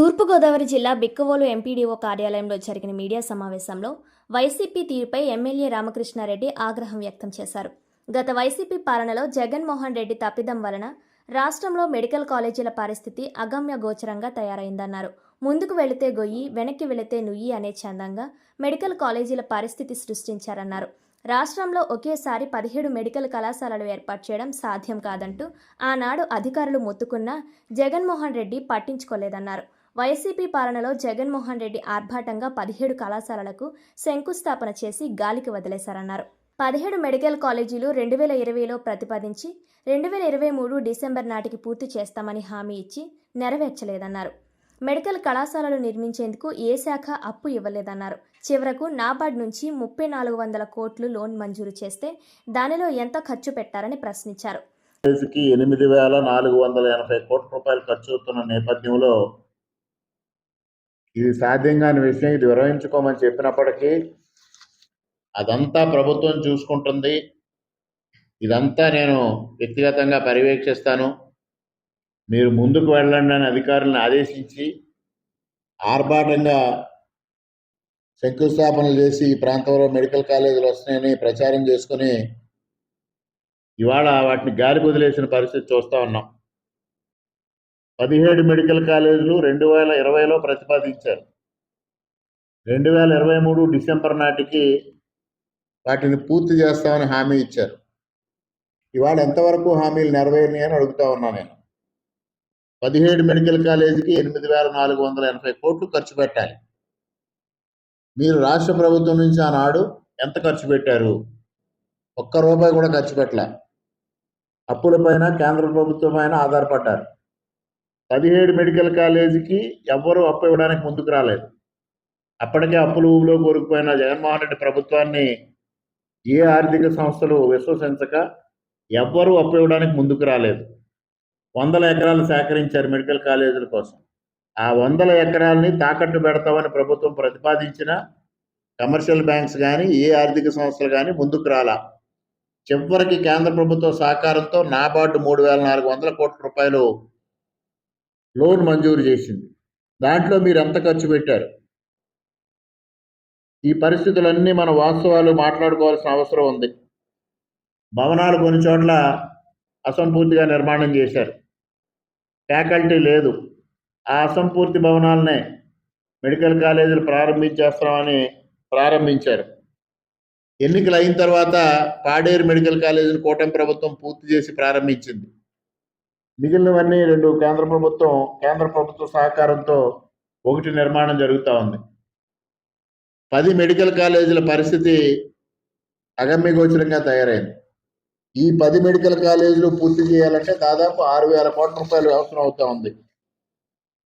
తూర్పుగోదావరి జిల్లా బిక్కవోలు ఎంపీడీఓ కార్యాలయంలో జరిగిన మీడియా సమావేశంలో వైసీపీ తీరుపై ఎమ్మెల్యే రామకృష్ణారెడ్డి ఆగ్రహం వ్యక్తం చేశారు. గత వైసీపీ పాలనలో జగన్మోహన్ రెడ్డి తప్పిదం వలన రాష్ట్రంలో మెడికల్ కాలేజీల పరిస్థితి అగమ్య గోచరంగా తయారైందన్నారు. ముందుకు వెళితే గొయ్యి వెనక్కి వెళితే నుయ్యి అనే చందంగా మెడికల్ కాలేజీల పరిస్థితి సృష్టించారన్నారు. రాష్ట్రంలో ఒకేసారి పదిహేడు మెడికల్ కళాశాలలు ఏర్పాటు చేయడం సాధ్యం కాదంటూ ఆనాడు అధికారులు మొత్తుకున్నా జగన్మోహన్ రెడ్డి పట్టించుకోలేదన్నారు. వైసీపీ పాలనలో జగన్మోహన్ రెడ్డి ఆర్భాటంగా పదిహేడు కళాశాలలకు శంకుస్థాపన చేసి గాలికి వదిలేశారన్నారు. పదిహేడు మెడికల్ కాలేజీలు రెండు వేల ఇరవైలో ప్రతిపాదించి రెండు వేల ఇరవై మూడు డిసెంబర్ నాటికి పూర్తి చేస్తామని హామీ ఇచ్చి నెరవేర్చలేదన్నారు. మెడికల్ కళాశాలలు నిర్మించేందుకు ఏ శాఖ అప్పు ఇవ్వలేదన్నారు. చివరకు నాబార్డ్ నుంచి ముప్పై నాలుగు వందల కోట్లు లోన్ మంజూరు చేస్తే దానిలో ఎంత ఖర్చు పెట్టారని ప్రశ్నించారు. ఎనిమిది వేల నాలుగు వందల ఎనభై కోట్ల రూపాయలు ఖర్చు అవుతున్న నేపథ్యంలో ఇది సాధ్యం కాని విషయం ఇది విరమించుకోమని చెప్పినప్పటికీ అదంతా ప్రభుత్వం చూసుకుంటుంది. ఇదంతా నేను వ్యక్తిగతంగా పర్యవేక్షిస్తాను. మీరు ముందుకు వెళ్ళండి అని అధికారులను ఆదేశించి ఆర్భాటంగా శంకుస్థాపనలు చేసి ఈ ప్రాంతంలో మెడికల్ కాలేజీలు వస్తున్నాయని ప్రచారం చేసుకుని ఇవాళ వాటిని గాలి వదిలేసిన పరిస్థితి చూస్తూ ఉన్నాం. పదిహేడు మెడికల్ కాలేజీలు రెండు వేల ఇరవైలో ప్రతిపాదించారు. రెండు వేల ఇరవై మూడు డిసెంబర్ నాటికి వాటిని పూర్తి చేస్తామని హామీ ఇచ్చారు. ఇవాళ ఎంతవరకు హామీలు నెరవేరినాయి అని అడుగుతా ఉన్నా నేను. పదిహేడు మెడికల్ కాలేజీకి ఎనిమిది వేల నాలుగు వందల ఎనభై కోట్లు ఖర్చు పెట్టాలి. మీరు రాష్ట్ర ప్రభుత్వం నుంచి ఆనాడు ఎంత ఖర్చు పెట్టారు? ఒక్క రూపాయి కూడా ఖర్చు పెట్టలే. అప్పులపైన కేంద్ర ప్రభుత్వం పైన ఆధారపడ్డారు. పదిహేడు మెడికల్ కాలేజీకి ఎవ్వరూ అప్పు ఇవ్వడానికి ముందుకు రాలేదు. అప్పటికే అప్పులు ఊబిలో కోరుకుపోయిన జగన్మోహన్ రెడ్డి ప్రభుత్వాన్ని ఏ ఆర్థిక సంస్థలు విశ్వసించక ఎవ్వరూ అప్పు ఇవ్వడానికి ముందుకు రాలేదు. వందల ఎకరాలు సేకరించారు మెడికల్ కాలేజీల కోసం. ఆ వందల ఎకరాలని తాకట్టు పెడతామని ప్రభుత్వం ప్రతిపాదించిన కమర్షియల్ బ్యాంక్స్ కానీ ఏ ఆర్థిక సంస్థలు కానీ ముందుకు రాలా. చివరికి కేంద్ర ప్రభుత్వ సహకారంతో నాబార్డు మూడు వేల నాలుగు వందల కోట్ల రూపాయలు లోన్ మంజూరు చేసింది. దాంట్లో మీరు ఎంత ఖర్చు పెట్టారు? ఈ పరిస్థితులన్నీ మన వాస్తవాలు మాట్లాడుకోవాల్సిన అవసరం ఉంది. భవనాలు కొన్ని చోట్ల అసంపూర్తిగా నిర్మాణం చేశారు. ఫ్యాకల్టీ లేదు. ఆ అసంపూర్తి భవనాలనే మెడికల్ కాలేజీలు ప్రారంభించేస్తామని ప్రారంభించారు. ఎన్నికలు అయిన తర్వాత పాడేరు మెడికల్ కాలేజీని కూటమి ప్రభుత్వం పూర్తి చేసి ప్రారంభించింది. మిగిలినవన్నీ రెండు కేంద్ర ప్రభుత్వం కేంద్ర ప్రభుత్వ సహకారంతో ఒకటి నిర్మాణం జరుగుతూ ఉంది. పది మెడికల్ కాలేజీల పరిస్థితి అగమ్యగోచరంగా తయారైంది. ఈ పది మెడికల్ కాలేజీలు పూర్తి చేయాలంటే దాదాపు ఆరు వేల కోట్ల రూపాయలు అవసరం అవుతా ఉంది.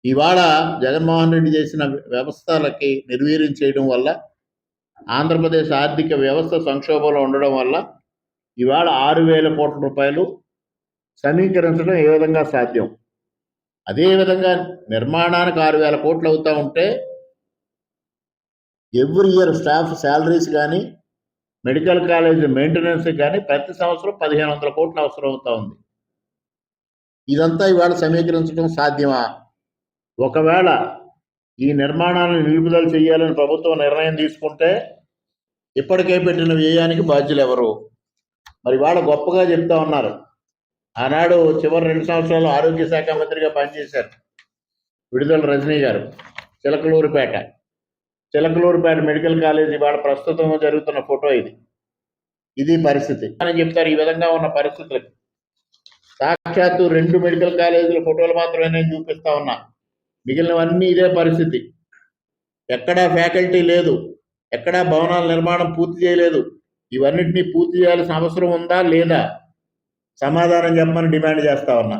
ఇవాళ జగన్మోహన్ రెడ్డి చేసిన వ్యవస్థలకి నిర్వీర్యం చేయడం వల్ల ఆంధ్రప్రదేశ్ ఆర్థిక వ్యవస్థ సంక్షోభంలో ఉండడం వల్ల ఇవాళ ఆరు వేల కోట్ల రూపాయలు సమీకరించడం ఏ విధంగా సాధ్యం? అదేవిధంగా నిర్మాణానికి ఆరు వేల కోట్లు అవుతూ ఉంటే ఎవ్రీ ఇయర్ స్టాఫ్ శాలరీస్ కానీ మెడికల్ కాలేజ్ మెయింటెనెన్స్ కానీ ప్రతి సంవత్సరం పదిహేను వందల కోట్లు అవసరం అవుతూ ఉంది. ఇదంతా ఇవాళ సమీకరించడం సాధ్యమా? ఒకవేళ ఈ నిర్మాణాలను నిలుపుదల చేయాలని ప్రభుత్వం నిర్ణయం తీసుకుంటే ఇప్పటికే పెట్టిన వ్యయానికి బాధ్యులు ఎవరు మరి వాళ్ళ గొప్పగా చెప్తా ఉన్నారు. ఆనాడు చివరి రెండు సంవత్సరాలు ఆరోగ్య శాఖ మంత్రిగా పనిచేశారు. విడుదల రజనీ గారు చిలకలూరుపేట. చిలకలూరుపేట మెడికల్ కాలేజ్ ఇవాళ ప్రస్తుతం జరుగుతున్న ఫోటో ఇది. ఇది పరిస్థితి. అని చెప్తారు ఈ విధంగా ఉన్న పరిస్థితులకి. సాక్షాత్తు రెండు మెడికల్ కాలేజీల ఫోటోలు మాత్రమే నేను చూపిస్తా ఉన్నా. మిగిలినవన్నీ ఇదే పరిస్థితి. ఎక్కడా ఫ్యాకల్టీ లేదు. ఎక్కడా భవనాల నిర్మాణం పూర్తి చేయలేదు. ఇవన్నిటినీ పూర్తి చేయాల్సిన అవసరం ఉందా లేదా? సమాధానం చెప్పమని డిమాండ్ చేస్తా ఉన్నా.